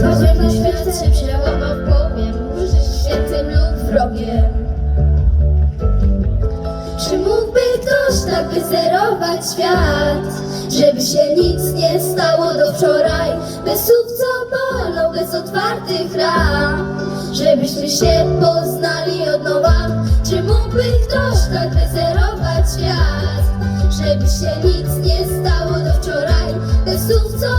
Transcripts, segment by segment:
To złego świat się przełamał no powiem że Żyć świętym lub wrogiem Czy mógłby ktoś tak wyzerować świat Żeby się nic nie stało do wczoraj? Bez słów co bolą, bez otwartych ran Żebyśmy się poznali od nowa. Czy mógłby ktoś tak wyzerować świat Żeby się nic nie stało do wczoraj? Bez słów co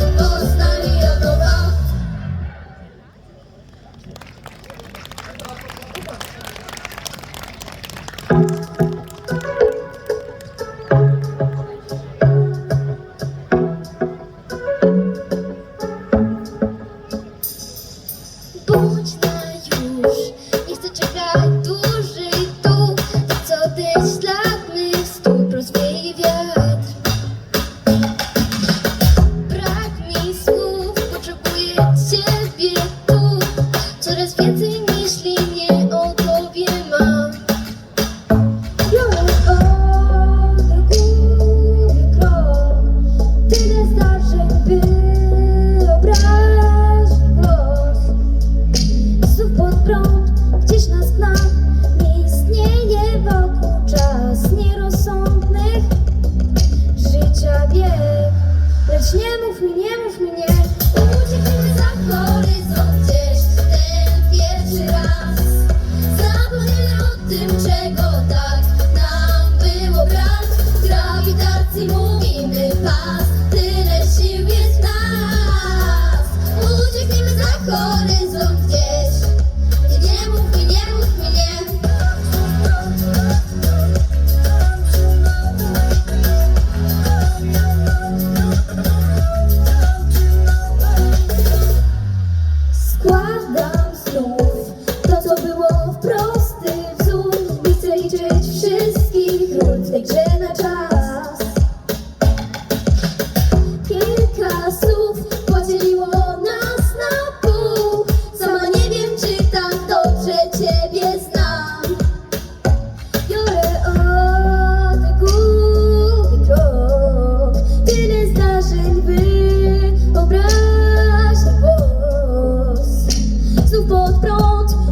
Todos Nie mów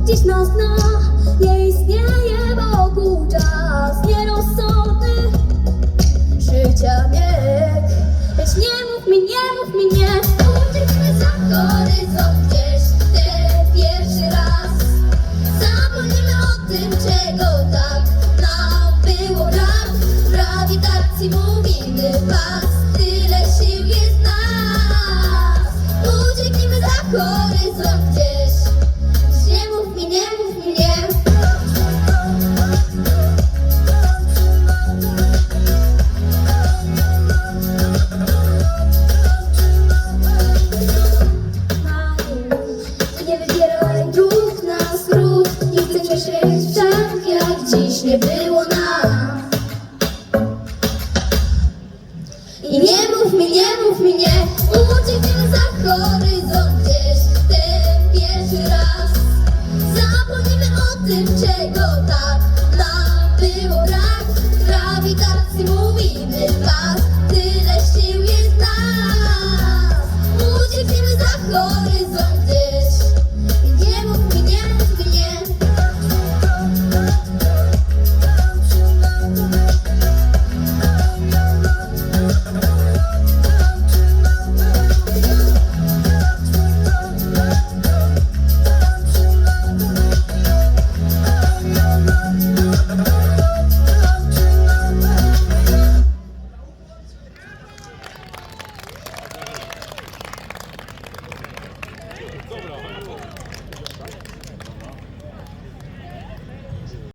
dziś nas zna Nie istnieje wokół czas nierozsądny. Życia bieg. Lecz nie mów mi, nie mów mi, nie. Ucieknijmy za horyzont mi, nie mów mi, nie. Uciekniemy za horyzont gdzieś Ten pierwszy raz. Zapomnimy o tym,